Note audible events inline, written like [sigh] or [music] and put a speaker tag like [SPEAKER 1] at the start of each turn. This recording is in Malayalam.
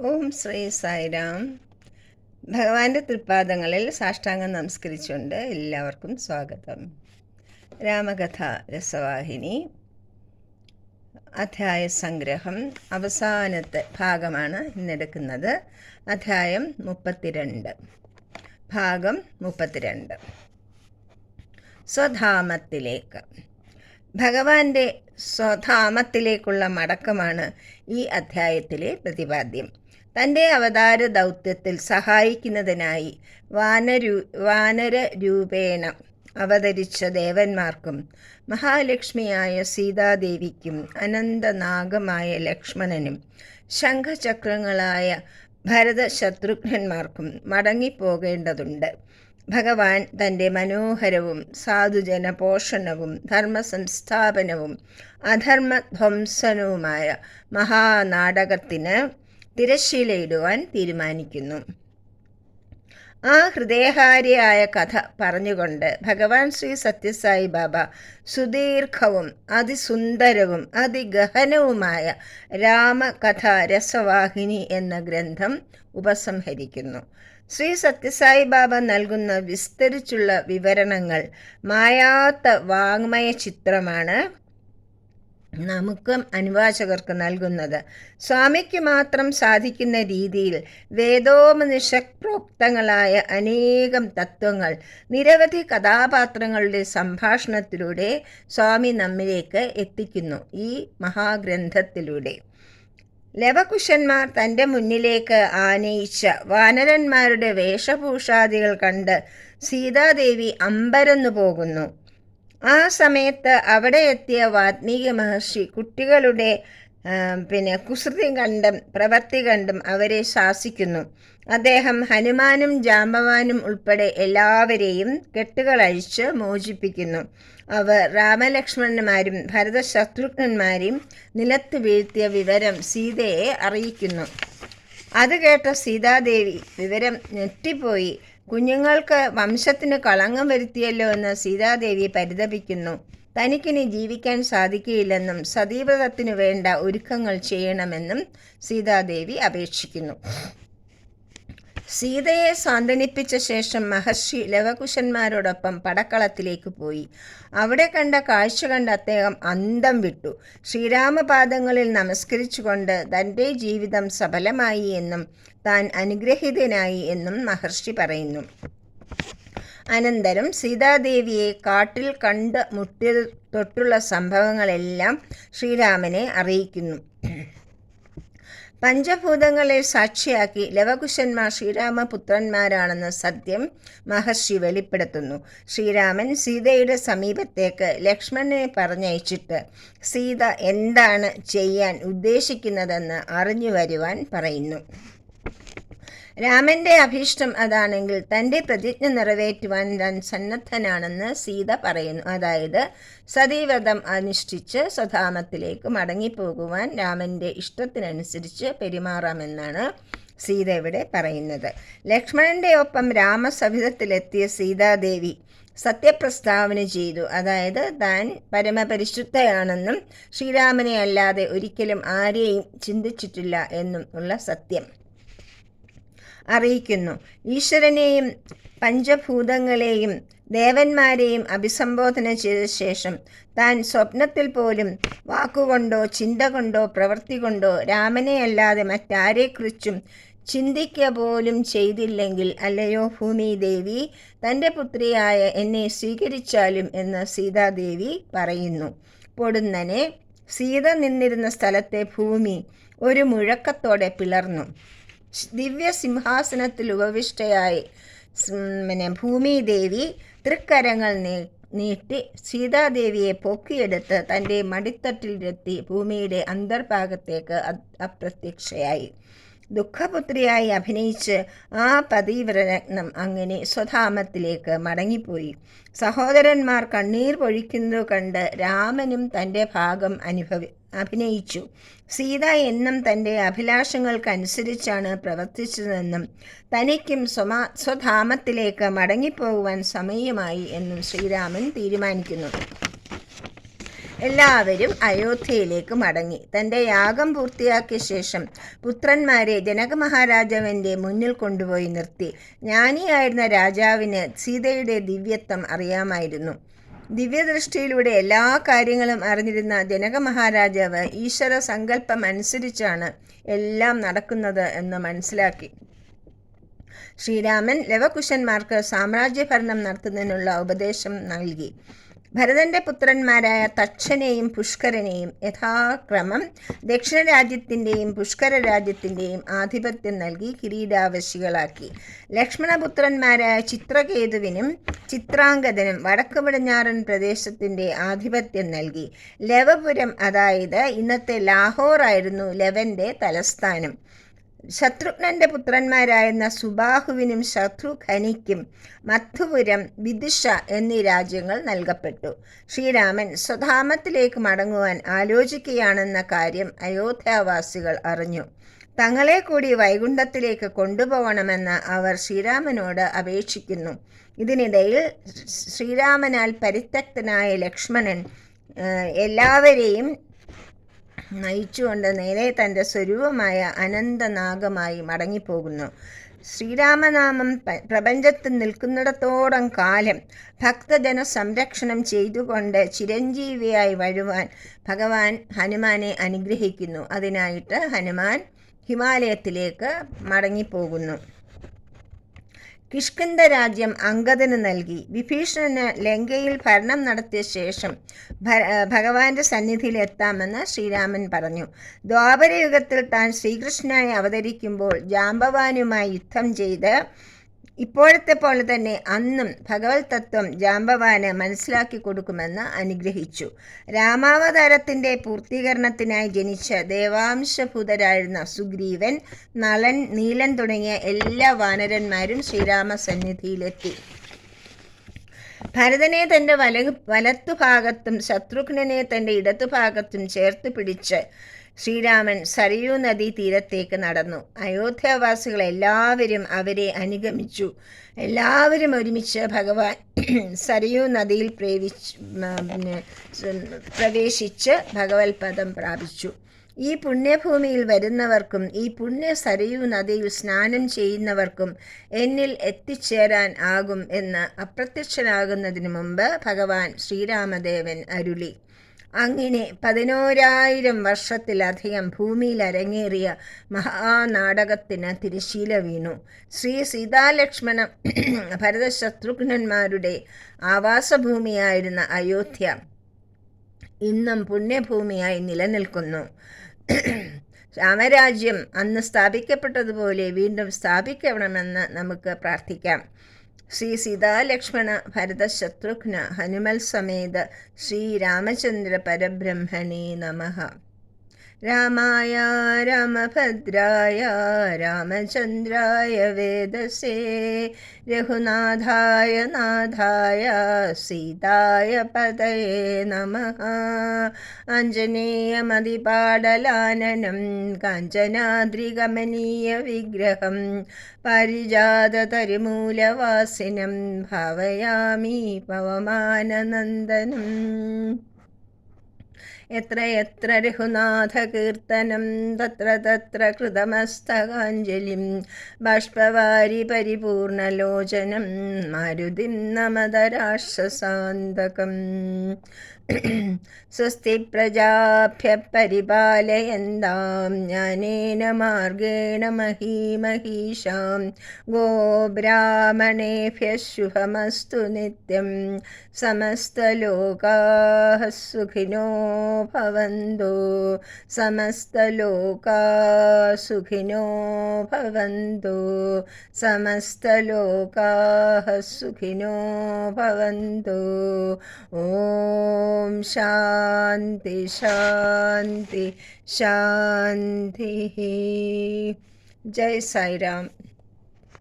[SPEAKER 1] ഓം ശ്രീ സായിരാം. ഭഗവാന്റെ തൃപ്പാദങ്ങളിൽ സാഷ്ടാംഗം നമസ്കരിച്ചുകൊണ്ട് എല്ലാവർക്കും സ്വാഗതം. രാമകഥ രസവാഹിനി. അധ്യായ സംഗ്രഹം അവസാനത്തെ ഭാഗമാണ് ഇന്നെടുക്കുന്നത് അധ്യായം മുപ്പത്തിരണ്ട്. ഭാഗം മുപ്പത്തിരണ്ട്. സ്വധാമത്തിലേക്ക്. ഭഗവാന്റെ സ്വധാമത്തിലേക്കുള്ള മടക്കമാണ് ഈ അധ്യായത്തിലെ പ്രതിപാദ്യം. തന്റെ അവതാര ദൗത്യത്തിൽ സഹായിക്കുന്നതിനായി വാനരൂ വാനര രൂപേണ അവതരിച്ച ദേവന്മാർക്കും മഹാലക്ഷ്മിയായ സീതാദേവിക്കും അനന്തനാഗമായ ലക്ഷ്മണനും ശംഖചക്രങ്ങളായ ഭരത ശത്രുഘ്നന്മാർക്കും മടങ്ങിപ്പോകേണ്ടതുണ്ട്. ഭഗവാൻ തന്റെ മനോഹരവും സാധുജന പോഷണവും ധർമ്മസംസ്ഥാപനവും അധർമ്മധ്വംസനവുമായ മഹാനാടകത്തിന് തിരശ്ശീലയിടുവാൻ തീരുമാനിക്കുന്നു. ആ ഹൃദയഹാരിയായ കഥ പറഞ്ഞുകൊണ്ട് ഭഗവാൻ ശ്രീ സത്യസായി ബാബ സുദീർഘവും അതിസുന്ദരവും അതിഗഹനവുമായ രാമകഥ രസവാഹിനി എന്ന ഗ്രന്ഥം ഉപസംഹരിക്കുന്നു. ശ്രീ സത്യസായി ബാബ നൽകുന്ന വിസ്തരിച്ചുള്ള വിവരണങ്ങൾ മായാത്ത വാങ്മയ ചിത്രമാണ് നമുക്കും അനുവാചകർക്ക് നൽകുന്നത്. സ്വാമിക്ക് മാത്രം സാധിക്കുന്ന രീതിയിൽ വേദോപനിഷപ്രോക്തങ്ങളായ അനേകം തത്വങ്ങൾ നിരവധി കഥാപാത്രങ്ങളുടെ സംഭാഷണത്തിലൂടെ സ്വാമി നമ്മിലേക്ക് എത്തിക്കുന്നു ഈ മഹാഗ്രന്ഥത്തിലൂടെ. ലവകുശന്മാർ തന്റെ മുന്നിലേക്ക് ആനയിച്ച വാനരന്മാരുടെ വേഷഭൂഷാദികൾ കണ്ട് സീതാദേവി അമ്പരന്നു പോകുന്നു ആ സമയത്ത് അവിടെ എത്തിയ വാത്മീകി മഹർഷി കുട്ടികളുടെ പിന്നെ കുസൃതി കണ്ടും പ്രവൃത്തി കണ്ടും അവരെ ശാസിക്കുന്നു. അദ്ദേഹം ഹനുമാനും ജാമ്പവാനും ഉൾപ്പെടെ എല്ലാവരെയും കെട്ടുകളഴിച്ച് മോചിപ്പിക്കുന്നു. അവർ രാമലക്ഷ്മണന്മാരും ഭരതശത്രുഘ്നന്മാരെയും നിലത്ത് വീഴ്ത്തിയ വിവരം സീതയെ അറിയിക്കുന്നു. അത് കേട്ട സീതാദേവി വിവരം ഞെട്ടിപ്പോയി. കുഞ്ഞുങ്ങൾക്ക് വംശത്തിന് കളങ്കം വരുത്തിയല്ലോ എന്ന് സീതാദേവി പരിതപിക്കുന്നു. തനിക്കിനി ജീവിക്കാൻ സാധിക്കുകയില്ലെന്നും സതീവ്രതത്തിനു വേണ്ട ഒരുക്കങ്ങൾ ചെയ്യണമെന്നും സീതാദേവി അപേക്ഷിക്കുന്നു. സീതയെ സാന്ത്വനിപ്പിച്ച ശേഷം മഹർഷി ലവകുശന്മാരോടൊപ്പം പടക്കളത്തിലേക്ക് പോയി. അവിടെ കണ്ട കാഴ്ച കണ്ട് അദ്ദേഹം അന്തം വിട്ടു. ശ്രീരാമപാദങ്ങളിൽ നമസ്കരിച്ചുകൊണ്ട് തന്റെ ജീവിതം സഫലമായി എന്നും താൻ അനുഗ്രഹീതനായി എന്നും മഹർഷി പറയുന്നു. അനന്തരം സീതാദേവിയെ കാട്ടിൽ കണ്ട് മുട്ടിയ തൊട്ടുള്ള സംഭവങ്ങളെല്ലാം ശ്രീരാമനെ അറിയിക്കുന്നു. പഞ്ചഭൂതങ്ങളെ സാക്ഷിയാക്കി ലവകുശന്മാർ ശ്രീരാമപുത്രന്മാരാണെന്ന സത്യം മഹർഷി വെളിപ്പെടുത്തുന്നു. ശ്രീരാമൻ സീതയുടെ സമീപത്തേക്ക് ലക്ഷ്മണനെ പറഞ്ഞയച്ചിട്ട് സീത എന്താണ് ചെയ്യാൻ ഉദ്ദേശിക്കുന്നതെന്ന് അറിഞ്ഞു വരുവാൻ പറയുന്നു. രാമന്റെ അഭീഷ്ടം അതാണെങ്കിൽ തന്റെ പ്രതിജ്ഞ നിറവേറ്റുവാൻ താൻ സന്നദ്ധനാണെന്ന് സീത പറയുന്നു. അതായത് സതീവ്രതം അനുഷ്ഠിച്ച് സ്വധാമത്തിലേക്ക് മടങ്ങിപ്പോകുവാൻ രാമന്റെ ഇഷ്ടത്തിനനുസരിച്ച് പെരുമാറാമെന്നാണ് സീത ഇവിടെ പറയുന്നത്. ലക്ഷ്മണന്റെ ഒപ്പം രാമസവിധത്തിലെത്തിയ സീതാദേവി സത്യപ്രസ്താവന ചെയ്തു. അതായത് താൻ പരമപരിശുദ്ധയാണെന്നും ശ്രീരാമനെ അല്ലാതെ ഒരിക്കലും ആരെയും ചിന്തിച്ചിട്ടില്ല എന്നും ഉള്ള സത്യം. അറിയിക്കുന്നു. ഈശ്വരനെയും പഞ്ചഭൂതങ്ങളെയും ദേവന്മാരെയും അഭിസംബോധന ചെയ്ത ശേഷം താൻ സ്വപ്നത്തിൽ പോലും വാക്കുകൊണ്ടോ ചിന്ത കൊണ്ടോ പ്രവൃത്തി കൊണ്ടോ രാമനെ അല്ലാതെ മറ്റാരെക്കുറിച്ചും ചിന്തിക്കുക പോലും ചെയ്തില്ലെങ്കിൽ അല്ലയോ ഭൂമി ദേവി? തന്റെ പുത്രിയായ എന്നെ സ്വീകരിച്ചാലും എന്ന് സീതാദേവി പറയുന്നു. പൊടുന്നനെ സീത നിന്നിരുന്ന സ്ഥലത്തെ ഭൂമി ഒരു മുഴക്കത്തോടെ പിളർന്നു. ദിവ്യ സിംഹാസനത്തിൽ ഉപവിഷ്ടയായി പിന്നെ ഭൂമിദേവി തൃക്കരങ്ങൾ നീട്ടി സീതാദേവിയെ പൊക്കിയെടുത്ത് തന്റെ മടിത്തട്ടിലെത്തി ഭൂമിയുടെ അന്തർഭാഗത്തേക്ക് അപ്രത്യക്ഷയായി. ദുഃഖപുത്രിയായി അഭിനയിച്ച് ആ പതിവ്രരത്നം അങ്ങനെ സ്വധാമത്തിലേക്ക് മടങ്ങിപ്പോയി. സഹോദരന്മാർ കണ്ണീർ പൊഴിക്കുന്നത് കണ്ട് രാമനും തന്റെ ഭാഗം അനുഭവി അഭിനയിച്ചു. സീത എന്നും തന്റെ അഭിലാഷങ്ങൾക്കനുസരിച്ചാണ് പ്രവർത്തിച്ചതെന്നും തനിക്കും സ്വമാ സ്വധാമത്തിലേക്ക് മടങ്ങിപ്പോകുവാൻ സമയമായി എന്നും ശ്രീരാമൻ തീരുമാനിക്കുന്നു. എല്ലാവരും അയോധ്യയിലേക്ക് മടങ്ങി. തന്റെ യാഗം പൂർത്തിയാക്കിയ ശേഷം പുത്രന്മാരെ ജനക മഹാരാജാവിന്റെ മുന്നിൽ കൊണ്ടുപോയി നിർത്തി. ജ്ഞാനിയായിരുന്ന രാജാവിന് സീതയുടെ ദിവ്യത്വം അറിയാമായിരുന്നു. ദിവ്യദൃഷ്ടിയിലൂടെ എല്ലാ കാര്യങ്ങളും അറിഞ്ഞിരുന്ന ജനക മഹാരാജാവ് ഈശ്വര സങ്കല്പം അനുസരിച്ചാണ് എല്ലാം നടക്കുന്നത് എന്ന് മനസ്സിലാക്കി. ശ്രീരാമൻ ലവകുശന്മാർക്ക് സാമ്രാജ്യഭരണം നടത്തുന്നതിനുള്ള ഉപദേശം നൽകി. ഭരതന്റെ പുത്രന്മാരായ തക്ഷനെയും പുഷ്കരനെയും യഥാക്രമം ദക്ഷിണ രാജ്യത്തിന്റെയും പുഷ്കര രാജ്യത്തിന്റെയും ആധിപത്യം നൽകി കിരീടാവശികളാക്കി. ലക്ഷ്മണപുത്രന്മാരായ ചിത്രകേതുവിനും ചിത്രാംഗതനും വടക്ക് പടിഞ്ഞാറൻ പ്രദേശത്തിന്റെ ആധിപത്യം നൽകി. ലവപുരം അതായത് ഇന്നത്തെ ലാഹോർ ആയിരുന്നു ലവന്റെ തലസ്ഥാനം. ശത്രുഘ്നന്റെ പുത്രന്മാരായിരുന്ന സുബാഹുവിനും ശത്രുഘനിക്കും മധുപുരം വിദിഷ എന്നീ രാജ്യങ്ങൾ നൽകപ്പെട്ടു. ശ്രീരാമൻ സ്വധാമത്തിലേക്ക് മടങ്ങുവാൻ ആലോചിക്കുകയാണെന്ന കാര്യം അയോധ്യാവാസികൾ അറിഞ്ഞു. തങ്ങളെ കൂടി വൈകുണ്ഠത്തിലേക്ക് കൊണ്ടുപോകണമെന്ന് അവർ ശ്രീരാമനോട് അപേക്ഷിക്കുന്നു. ഇതിനിടയിൽ ശ്രീരാമനാൽ പരിത്യക്തനായ ലക്ഷ്മണൻ എല്ലാവരെയും നയിച്ചുകൊണ്ട് നേരെ തന്റെ സ്വരൂപമായ അനന്തനാഗമായി മടങ്ങിപ്പോകുന്നു. ശ്രീരാമനാമം പ്രപഞ്ചത്തിൽ നിൽക്കുന്നിടത്തോളം കാലം ഭക്തജന സംരക്ഷണം ചെയ്തുകൊണ്ട് ചിരഞ്ജീവിയായി വഴുവാൻ ഭഗവാൻ ഹനുമാനെ അനുഗ്രഹിക്കുന്നു. അതിനായിട്ട് ഹനുമാൻ ഹിമാലയത്തിലേക്ക് മടങ്ങിപ്പോകുന്നു. കിഷ്കിന്ദ രാജ്യം അങ്കദന് നൽകി. വിഭീഷണന് ലങ്കയിൽ ഭരണം നടത്തിയ ശേഷം ഭഗവാന്റെ സന്നിധിയിൽ എത്താമെന്ന് ശ്രീരാമൻ പറഞ്ഞു. ദ്വാപരയുഗത്തിൽ താൻ ശ്രീകൃഷ്ണനായി അവതരിക്കുമ്പോൾ ജാമ്പവാനുമായി യുദ്ധം ചെയ്ത് ഇപ്പോഴത്തെ പോലെ തന്നെ അന്നും ഭഗവത് തത്വം ജാമ്പവാന് മനസ്സിലാക്കി കൊടുക്കുമെന്ന് അനുഗ്രഹിച്ചു. രാമാവതാരത്തിന്റെ പൂർത്തീകരണത്തിനായി ജനിച്ച ദേവാംശഭൂതരായിരുന്ന സുഗ്രീവൻ നളൻ നീലൻ തുടങ്ങിയ എല്ലാ വാനരന്മാരും ശ്രീരാമ ശ്രീരാമസന്നിധിയിലെത്തി. ഭരതനെ തന്റെ വല വലത്തുഭാഗത്തും ശത്രുഘ്നനെ തന്റെ ഇടത്തുഭാഗത്തും ചേർത്ത് പിടിച്ച് ശ്രീരാമൻ സരയൂ നദീ തീരത്തേക്ക് നടന്നു. അയോധ്യാവാസികൾ എല്ലാവരും അവരെ അനുഗമിച്ചു. എല്ലാവരും ഒരുമിച്ച് ഭഗവാൻ [clears throat] സരയൂ നദിയിൽ പ്രവേശിച്ച് പ്രവേശിച്ച് ഭഗവത്പദം പ്രാപിച്ചു. ഈ പുണ്യഭൂമിയിൽ വരുന്നവർക്കും ഈ പുണ്യ സരയൂ നദിയിൽ സ്നാനം ചെയ്യുന്നവർക്കും എന്നിൽ എത്തിച്ചേരാൻ ആകും എന്ന് അപ്രത്യക്ഷനാകുന്നതിന് മുമ്പ് ഭഗവാൻ ശ്രീരാമദേവൻ അരുളി. അങ്ങനെ പതിനോരായിരം വർഷത്തിലധികം ഭൂമിയിൽ അരങ്ങേറിയ മഹാനാടകത്തിന് തിരിശീല വീണു. ശ്രീ സീതാലക്ഷ്മണ [clears throat] ഭരതശത്രുഘ്നന്മാരുടെ ആവാസഭൂമിയായിരുന്ന അയോധ്യ ഇന്നും പുണ്യഭൂമിയായി നിലനിൽക്കുന്നു. [clears throat] രാമരാജ്യം അന്ന് സ്ഥാപിക്കപ്പെട്ടതുപോലെ വീണ്ടും സ്ഥാപിക്കണമെന്ന് നമുക്ക് പ്രാർത്ഥിക്കാം. ശ്രീ സീതാലക്ഷ്മണ ഭരത ശത്രുഘ്ന ഹനുമൽ സമേത ശ്രീരാമചന്ദ്ര പരബ്രഹ്മണേ നമ. രാമായ രാമഭദ്രായ രാമചന്ദ്രായ വേദസേ രഘുനാഥായ നാഥായ സീതായ പതയേ നമ അഞ്ജനേയമതിപാടലാനനം കാഞ്ചനാദ്രിഗമനീയ വിഗ്രഹം പരിജാതതരിമൂലവാസിനം ഭാവയാമി പവമാനനന്ദനം എത്ര എത്ര രഘുനാഥകീർത്തനം തത്ര തത്ര കൃതമസ്തകാഞ്ജലിം ബാഷ്പവാരി പരിപൂർണലോചനം മാരുതിം നമദരാശ്വസാന്തകം [clears throat] സ്വസ്തി പ്രജാഭ്യ പരിപാലയന്താം ജ്ഞാനേന മാർഗേണ മഹീമഹീഷാം ഗോബ്രാഹ്മണേഭ്യ ശുഭമസ്തു നിത്യം സമസ്തലോകാ സുഖിനോ ഭവന്തു സമസ്തലോകാ സുഖിനോ ഭവന്തു സമസ്തലോകാ സുഖിനോ ഭവന്തു ഓം ओम शांति शांति शांति जय साई राम